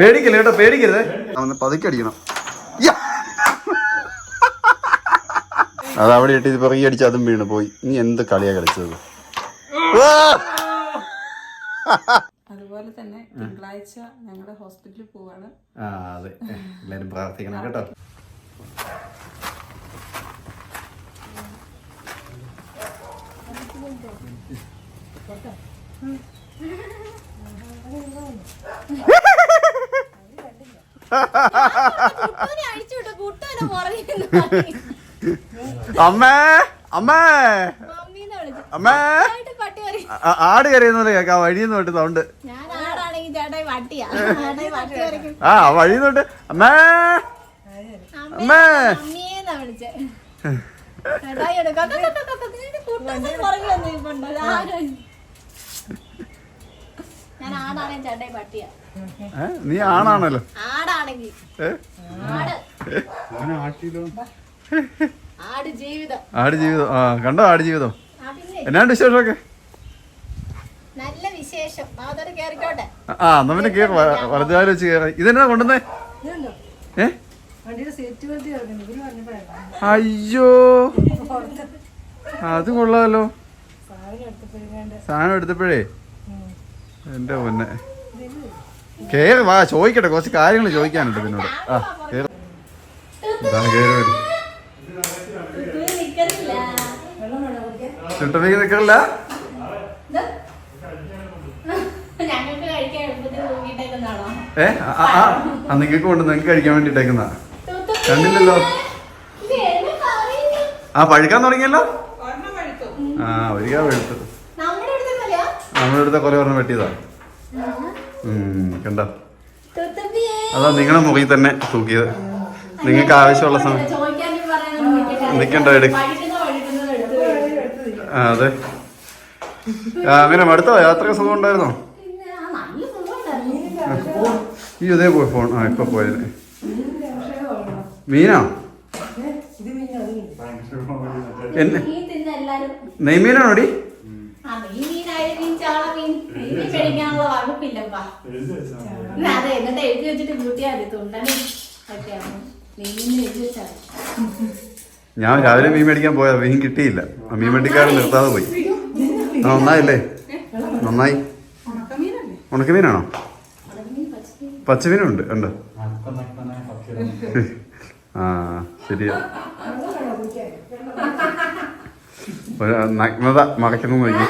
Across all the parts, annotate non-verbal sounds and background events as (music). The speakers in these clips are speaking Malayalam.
പേടിക്കല്ലേ കേട്ടോ പേടിക്കരുത്. അവന് പതുക്കെ അടിക്കണം യ്യ. അത് അവിടെ ഇട്ട് ഇത് പിറകെ അടിച്ച് അതും വീണ് പോയി. ഇനി എന്ത് കളിയാ കളിച്ചത്? അതുപോലെ തന്നെ തിങ്കളാഴ്ച ഞങ്ങളുടെ ഹോസ്പിറ്റലിൽ പോവാണ്. ആ അതെ. എല്ലാരും പ്രാർത്ഥിക്കണം കേട്ടോ. പുറകിൽ (laughs) അമ്മേ അമ്മേ. അമ്മേ. ആട് കരയുന്നത് കേൾക്കാം വഴിയിൽ നിന്ന് തൊട്ട് സൗണ്ട് ആ വഴിയിൽ നിന്ന് തൊട്ട് അമ്മേ. അമ്മേ. (laughs) എടുക്കാം. നീ ആണാണല്ലോ? ആട്. ആട് ജീവിതം. ആട് ജീവിതം. ആ കണ്ടോ ആട് ജീവിതം? എന്നാണ്ട് വിശേഷമൊക്കെ? നല്ല വിശേഷം. ആ എന്നാ പിന്നെ കേറ്. വലതുകാലം വെച്ച് കേറി. ഇതെന്നാ കൊണ്ടുവന്നേ? ഏ? അയ്യോ. അത് കൊള്ളാമല്ലോ സാധനം എടുത്തപ്പോഴേ? എന്റെ പൊന്നെ. കേറ് വാ ചോദിക്കട്ടെ കുറച്ച് കാര്യങ്ങൾ ചോദിക്കാനുണ്ട് പിന്നോട് ആ എളുപ്പത്തിൽ തൂക്കിട്ടേക്കുന്നാണോ ഏ ആ, നിങ്ങൾക്ക് കൊണ്ട് നിങ്ങൾക്ക് കഴിക്കാൻ വേണ്ടിട്ടേക്കുന്ന കണ്ടില്ലല്ലോ? ആ പഴുക്കാൻ തുടങ്ങിയല്ലോ? ആ അടുത്ത് മതിയോ നമ്മുടെ അടുത്ത കുറെ പറഞ്ഞ വെട്ടിയതാ. കണ്ടോ. അതാ നിങ്ങളെ മുറി തന്നെ തൂക്കിയത്. നിങ്ങൾക്ക് ആവശ്യമുള്ള സമയം നിൽക്കണ്ട. എടുക്ക്. അതെ. അങ്ങനെ അടുത്തോ യാത്ര സുഖം ഉണ്ടായിരുന്നോ. ഈ ഇതേ പോയി ഫോൺ. ആ ഇപ്പൊ പോയത് മീനോ. എന്നെ നെയ്മീനാണോടി ആ മീൻ മീനായ മീൻ ചാള മീൻ മീൻ കഴിക്കാനുള്ള വകുപ്പില്ലപ്പാ അതെ എന്നിട്ട് എഴുതി വെച്ചിട്ട് കൂട്ടിയാൽ മതി തുണ്ടനും. ഒക്കെയാണ് മീനിന് എഴുതി വെച്ചാൽ ഞാൻ രാവിലെ മീൻ മേടിക്കാൻ പോയാ മീൻ കിട്ടിയില്ല. മീൻ വണ്ടിക്കാരൻ നിർത്താതെ പോയി. നന്നായില്ലേ? നന്നായി. ഉണക്കമീനാണോ? പച്ചമീനുണ്ട് ഉണ്ട്. ആ ശരിയാ. ഒരു നഗ്നത മറക്കുന്നു നോക്കി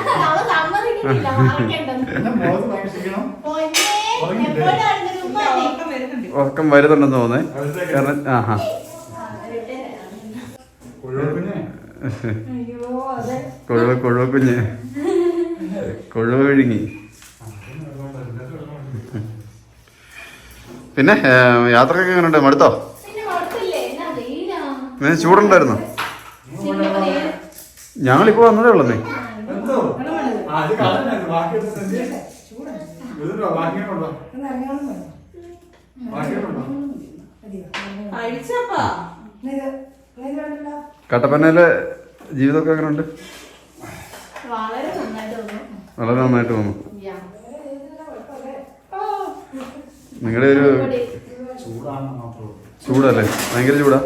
ഉറക്കം വരുന്നുണ്ടെന്ന് തോന്നേ കാരണം ആ ഹാ കൊഴുവ കൊഴുവ കുഞ്ഞ് കൊഴുവ വിഴുങ്ങി. പിന്നെ യാത്രക്കൊക്കെ എങ്ങനെ എങ്ങനെയുണ്ട്? മടുത്തോ? പിന്നെ കുഴപ്പമില്ലേ? എന്നാ വെയിലാ. നീ ചൂടുണ്ടായിരുന്നോ? ഞങ്ങളിപ്പോ വന്നതേ ഉള്ളന്നേ ഒന്ന് ഇറങ്ങണം ബാക്കി. കട്ടപ്പനയിലെ ജീവിതമൊക്കെ എങ്ങനെയുണ്ട് വളരെ നന്നായിട്ട് തോന്നുന്നു വളരെ നന്നായിട്ട് തോന്നു യാ. നിങ്ങളുടെ ഒരു ചൂടല്ലേ? ഭയങ്കര ചൂടാ.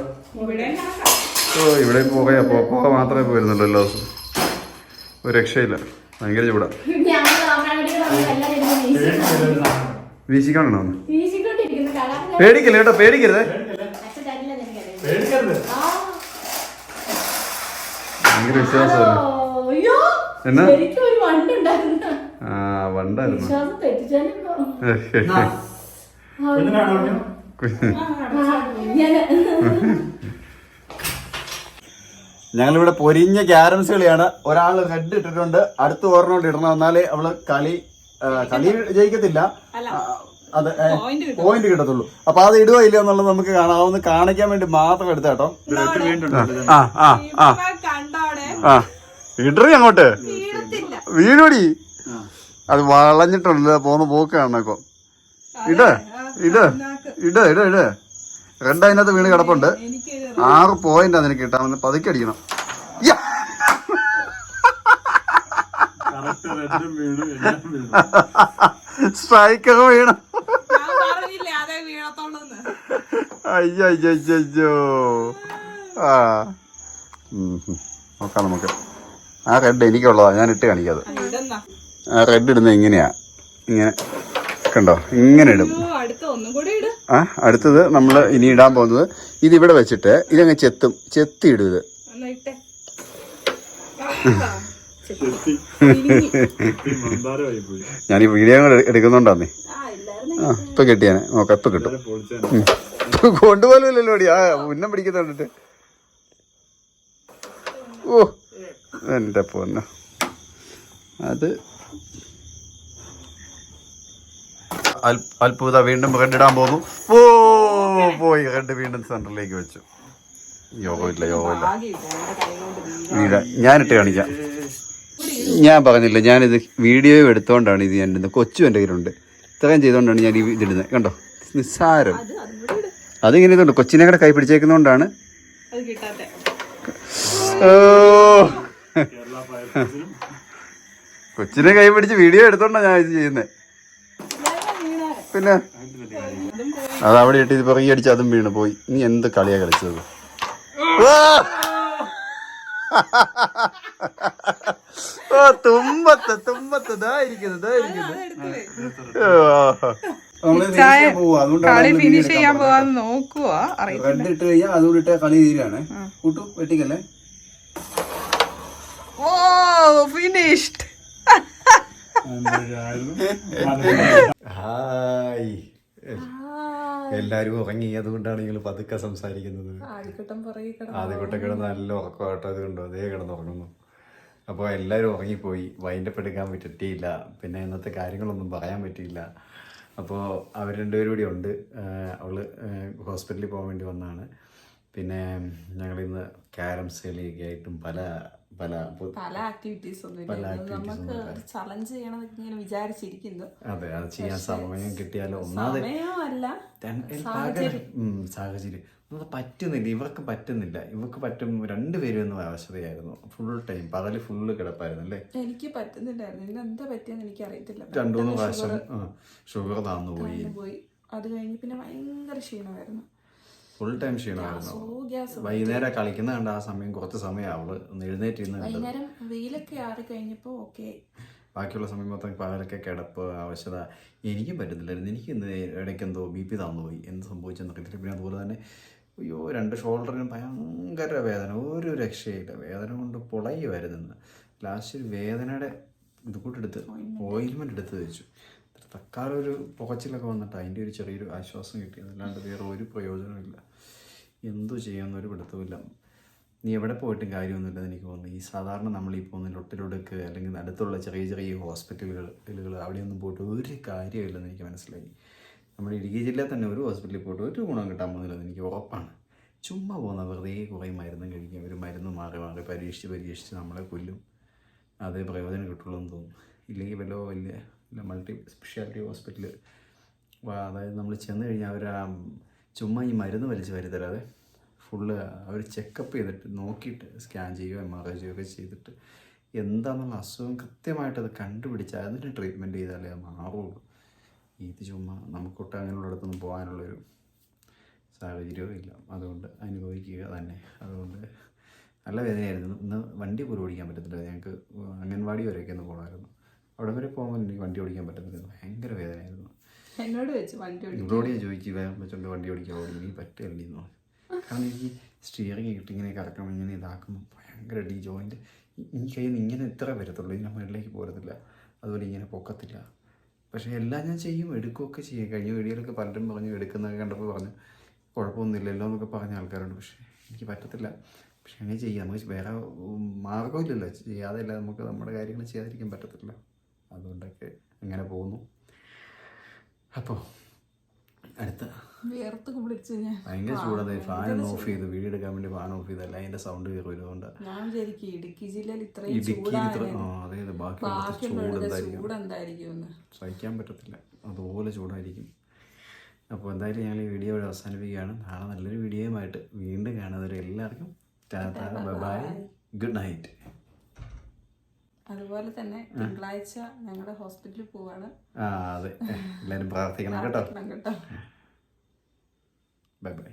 ഇവിടെ ഓ ഇവിടെ പോകയാ. പോക പുക മാത്രമേ പോയിരുന്നുള്ളൂ എല്ലാ ദിവസവും. ഒരു രക്ഷയില്ല. ഭയങ്കര ചൂടാ. വീശിക്കാണോ പേടിക്കല്ലേ കേട്ടോ? പേടിക്കരുത്. ഭയങ്കര വിശ്വാസമല്ലേ? എന്നാ? ആ വണ്ടായിരുന്നു. (laughs) ഇങ്ങനെ. (laughs) ഞങ്ങളിവിടെ പൊരിഞ്ഞ ക്യാരംസ് കളിയാണ്. ഒരാൾ റെഡ് ഇട്ടിട്ടുണ്ട്. അടുത്ത ഓർമ്മ ഇടണം. എന്നാലേ അവൾ കളി കളി ജയിക്കത്തില്ല. അതെ പോയിന്റ് കിട്ടത്തുള്ളൂ. അപ്പൊ അത് ഇടുവോ ഇല്ലയോ എന്നുള്ളത് നമുക്ക് കാണാവുന്ന അതൊന്ന് കാണിക്കാൻ വേണ്ടി മാത്രം എടുത്ത കേട്ടോ. ആ ആ ആ കണ്ടോടെ ആ. ഇടറി അങ്ങോട്ട്. വീണോടി. അത് വളഞ്ഞിട്ടുണ്ട്. പോന്ന് പോക്ക് കാണണക്കോ. ഇട് ഇട് ഇട് ഇട് ഇട്. റെഡ് അതിനകത്ത് വീണ് കിടപ്പുണ്ട്. ആറ് പോയിന്റ് അതിന് കിട്ടാൻ പതുക്കെ അടിക്കണം. സ്ട്രൈക്കർ വീണു. അയ്യോ ആ. നോക്കാം നമുക്ക്. ആ റെഡ് എനിക്കുള്ളതാ. ഞാൻ ഇട്ട് കാണിക്കാതെ ആ റെഡ് ഇടുന്നത് എങ്ങനെയാ? ഇങ്ങനെ. കണ്ടോ? ഇങ്ങനെ ഇടും. അടുത്ത ഒന്നും കൂടി ഇട്. ആ അടുത്തത് നമ്മൾ ഇനി ഇടാൻ പോകുന്നത് ഇത് ഇവിടെ വെച്ചിട്ട് ഇതങ്ങ് ചെത്തും. ചെത്തി ഇടും ഇത്. ഞാൻ ഈ വീഡിയോ എടുക്കുന്നുണ്ടാന്നേ ആ ഇപ്പൊ കിട്ടിയാനെ. നോക്കാം ഇപ്പൊ കിട്ടും. കൊണ്ടുപോലല്ലോ കൊണ്ടുപോലല്ലോ ആ ഉന്നം പിടിക്കുന്നുണ്ടിട്ട് ഓ എന്റെ പൊന്ന. അത് അത്ഭുത വീണ്ടും റെഡ് ഇടാൻ പോകുന്നു. ഓ പോയി റെഡ് വീണ്ടും സെന്ററിലേക്ക് വെച്ചു. യോഗമില്ല യോഗമില്ല. വീട ഞാനിട്ട് കാണിക്കാം. ഞാൻ പറഞ്ഞില്ല ഞാനിത് വീഡിയോ എടുത്തുകൊണ്ടാണ് ഇത് ഞാൻ കൊച്ചു എന്റെ കയ്യിലുണ്ട്. ഇത്രയും ചെയ്തുകൊണ്ടാണ് ഞാൻ ഈ ഇതിടുന്നത്. കണ്ടോ? നിസ്സാരം. അതിങ്ങനെ ഇതുണ്ട്. കൊച്ചിനെ കൂടെ കൈ പിടിച്ചേക്കുന്നതുകൊണ്ടാണ് ഓ. കൊച്ചിനെ കൈ പിടിച്ച് വീഡിയോ എടുത്തോണ്ടാണ് ഞാൻ ഇത് ചെയ്യുന്നത് പിന്നെ അത് അവിടെ ഇട്ട് ഇത് പിറകി അടിച്ച് അതും വീണ് പോയി. നീ എന്ത് കളിയാ കളിച്ചത്? ഓ തുമ്പത്ത് തുമ്പത്ത്. ദാ ഇരിക്കുന്നു ദാ ഇരിക്കുന്നു. കളി ഫിനിഷ് ചെയ്യാൻ പോവാന്ന് നോക്കുവാ. അറിയാം റെഡ് ഇട്ട് കഴിഞ്ഞാൽ അതുകൂടി ഇട്ട കളി തീരാണ് കൂട്ടു വെട്ടിക്കല്ലേ? ഓ ഫിനിഷ്ഡ് ഹായ്. എല്ലാരും ഉറങ്ങി. അതുകൊണ്ടാണ് നിങ്ങൾ പതുക്കെ സംസാരിക്കുന്നത്. ആദ്യഘട്ടം പുറകെ കിടന്നു ആദ്യക്കൊട്ടെ കിടന്ന് നല്ല ഉറക്കമാട്ടോ അതുകൊണ്ടോ അതേ കിടന്നുറങ്ങുന്നു. അപ്പോൾ എല്ലാവരും ഉറങ്ങിപ്പോയി. വൈൻഡപ്പ് എടുക്കാൻ പറ്റിയില്ല പിന്നെ ഇന്നത്തെ കാര്യങ്ങളൊന്നും പറയാൻ പറ്റിയില്ല. അപ്പോൾ അവർ രണ്ടുപേരും കൂടി ഉണ്ട്. അവൾ അവൾ ഹോസ്പിറ്റലിൽ പോകാൻ വേണ്ടി വന്നതാണ് പിന്നെ ഞങ്ങളിന്ന് ക്യാരംസ് കളിയൊക്കെ ആയിട്ടും പല പല പല ആക്ടിവിറ്റീസ് ഒന്നും നമുക്ക് ചലഞ്ച് ചെയ്യണം ഇങ്ങനെ വിചാരിച്ചിരിക്കുന്നു. അതെ അത് ചെയ്യാൻ സമയം കിട്ടിയാലോ? ഒന്നാമത് സാഹചര്യം. ഒന്നും പറ്റുന്നില്ല. ഇവർക്ക് പറ്റുന്നില്ല. ഇവർക്ക് പറ്റും രണ്ടുപേരും എന്ന അവശതയായിരുന്നു ഫുൾ ടൈം പകൽ ഫുള്ള് കിടപ്പായിരുന്നു അല്ലേ? എനിക്ക് പറ്റുന്നില്ലായിരുന്നു എന്താ പറ്റിയെന്ന് എനിക്ക് അറിയത്തില്ല രണ്ടു മൂന്ന് പ്രാവശ്യം ഷുഗർ താന്നു പോയി. അത് കഴിഞ്ഞ് പിന്നെ ഭയങ്കര ക്ഷീണമായിരുന്നു. ഫുൾ ടൈം ക്ഷീണമായിരുന്നു വൈകുന്നേരം കളിക്കുന്ന കണ്ട ആ സമയം കുറച്ച് സമയം അവൾ ഒന്ന് എഴുന്നേറ്റിരുന്ന് കണ്ടത്. വൈകുന്നേരം വെയിലൊക്കെ ആറി കഴിഞ്ഞപ്പോ ഓക്കെ. ബാക്കിയുള്ള സമയം മൊത്തം പകലൊക്കെ കിടപ്പ് ആവശ്യത. എനിക്കും പറ്റുന്നില്ലായിരുന്നു എനിക്ക് ഇന്ന് ഇടയ്ക്ക് എന്തോ ബി പി തന്നുപോയി എന്ത് സംഭവിച്ചെന്ന് അറിയത്തില്ല. പിന്നെ അതുപോലെ തന്നെ അയ്യോ രണ്ട് ഷോൾഡറിനും ഭയങ്കര വേദന ഒരു രക്ഷയില്ല. വേദന കൊണ്ട് പൊളയുമായിരുന്നു ലാസ്റ്റ് വേദനയുടെ ഇത് കൂട്ടെടുത്ത് ഓയിൽമെന്റ് എടുത്ത് വെച്ചു. തക്കാലം ഒരു പുകച്ചിലൊക്കെ വന്നിട്ട് അതിന്റെ ഒരു ചെറിയൊരു ആശ്വാസം കിട്ടി. അല്ലാണ്ട് വേറെ ഒരു പ്രയോജനമില്ല എന്തോ ചെയ്യാമെന്നൊരു പിടുത്തമില്ല നീ എവിടെ പോയിട്ടും കാര്യമൊന്നുമില്ലെന്ന് എനിക്ക് തോന്നുന്നു. ഈ സാധാരണ നമ്മൾ ഈ പോകുന്ന ലൊട്ടിലൊടുക്ക് അല്ലെങ്കിൽ അടുത്തുള്ള ചെറിയ ചെറിയ ഹോസ്പിറ്റലുകൾ അവിടെയൊന്നും പോയിട്ട് ഒരു കാര്യമില്ലെന്ന് എനിക്ക് മനസ്സിലായി. നമ്മുടെ ഇടുക്കി ജില്ലയിൽ തന്നെ ഒരു ഹോസ്പിറ്റലിൽ പോയിട്ട് ഒരു ഗുണം കിട്ടാൻ പോകുന്നില്ലെന്ന് എനിക്ക് ഉറപ്പാണ്. ചുമ്മാ പോകുന്ന വെറുതെ കുറേ മരുന്നും കഴിക്കും. ഒരു മരുന്ന് മാറി മാറി പരീക്ഷിച്ച് പരീക്ഷിച്ച് നമ്മളെ കൊല്ലും. അതേ പ്രയോജനം കിട്ടുള്ളൂ എന്ന് തോന്നുന്നു. ഇല്ലെങ്കിൽ വല്ല വലിയ മൾട്ടി സ്പെഷ്യാലിറ്റി ഹോസ്പിറ്റൽ അതായത് നമ്മൾ ചെന്ന് കഴിഞ്ഞാൽ അവർ ചുമ്മാ ഈ മരുന്ന് വലിച്ച് വരുത്തരാതെ ഫുള്ള് അവർ ചെക്കപ്പ് ചെയ്തിട്ട് നോക്കിയിട്ട് സ്കാൻ ചെയ്യുകയോ എം ആർ ഐ ചെയ്യുകയോ ചെയ്തിട്ട് എന്താണെന്നുള്ള അസുഖം കൃത്യമായിട്ട് അത് കണ്ടുപിടിച്ച് അതിന് ട്രീറ്റ്മെന്റ് ചെയ്താലേ അത് മാറുള്ളൂ. ഇത് ചുമ്മാ നമുക്കൊട്ട് അങ്ങനെയുള്ളിടത്തൊന്നും പോകാനുള്ളൊരു സാഹചര്യവും ഇല്ല. അതുകൊണ്ട് അനുഭവിക്കുക തന്നെ. അതുകൊണ്ട് നല്ല വേദനയായിരുന്നു. ഇന്ന് വണ്ടി പോലും ഓടിക്കാൻ പറ്റത്തില്ല ഞങ്ങൾക്ക് അംഗൻവാടി വരെയൊക്കെ ഒന്ന് പോകണമായിരുന്നു അവിടെ വരെ പോകുമ്പോൾ എനിക്ക് വണ്ടി ഓടിക്കാൻ പറ്റത്തില്ല ഭയങ്കര വേദനയായിരുന്നു. എന്നോട് വെച്ച് വണ്ടി ഓടിക്കാൻ. ഇവളോട് ഞാൻ ചോദിച്ചു വെച്ചോണ്ട് വണ്ടി ഓടിക്കാൻ ഓടി എനിക്ക് പറ്റില്ല എന്ന് കാരണം എനിക്ക് സ്റ്റിയറിംഗ് കിട്ടി ഇങ്ങനെ കറക്കുമ്പോൾ ഇങ്ങനെ ഇതാക്കുമ്പോൾ ഭയങ്കര ഡി ജോയിന്റ് ഈ കയ്യിൽ നിന്ന് ഇങ്ങനെ ഇത്ര വരത്തുള്ളൂ. ഇതിന്റെ മുകളിലേക്ക് പോരത്തില്ല. അതുപോലെ ഇങ്ങനെ പൊക്കത്തില്ല. പക്ഷേ എല്ലാം ഞാൻ ചെയ്യും എടുക്കുകയൊക്കെ ചെയ്യും. കഴിഞ്ഞ വീഡിയോയിലൊക്കെ പലരും പറഞ്ഞു എടുക്കുന്നതൊക്കെ കണ്ടപ്പോൾ പറഞ്ഞു കുഴപ്പമൊന്നുമില്ലല്ലോ എന്നൊക്കെ പറഞ്ഞ ആൾക്കാരുണ്ട്. പക്ഷേ എനിക്ക് പറ്റത്തില്ല. പക്ഷെ അങ്ങനെ ചെയ്യാം. നമുക്ക് വേറെ മാർഗമില്ലല്ലോ ചെയ്യാതെയല്ല നമുക്ക് നമ്മുടെ കാര്യങ്ങൾ ചെയ്യാതിരിക്കാൻ പറ്റത്തില്ല. അതുകൊണ്ടൊക്കെ അങ്ങനെ പോകുന്നു. അപ്പോൾ അടുത്ത വേർത്ത് കുളിച്ച് ഞാൻ ഭയങ്കര ചൂടാണ്. ഫാൻ ഓഫ് ചെയ്ത്. വീഡിയോ എടുക്കാൻ വേണ്ടി ഫാൻ ഓഫ് ചെയ്തല്ല അതിന്റെ സൗണ്ട് അതുകൊണ്ട് ഞാൻ വിചാരിക്കും ഇടുക്കി ജില്ലയിൽ ഇത്രയും ബാക്കി സഹിക്കാൻ പറ്റത്തില്ല. അതുപോലെ ചൂടായിരിക്കും. അപ്പോൾ എന്തായാലും ഞങ്ങൾ ഈ വീഡിയോ ഇവിടെ അവസാനിപ്പിക്കുകയാണ്. നാളെ നല്ലൊരു വീഡിയോയുമായിട്ട് വീണ്ടും കാണുന്നവരെ എല്ലാവർക്കും ടാറ്റ ബൈ ഗുഡ് നൈറ്റ്. അതുപോലെ തന്നെ തിങ്കളാഴ്ച ഞങ്ങളുടെ ഹോസ്പിറ്റലിൽ പോവാണ്. ആ അതെ. എല്ലാവരും പ്രാർത്ഥിക്കണം കേട്ടോ. കേട്ടോ. Bye bye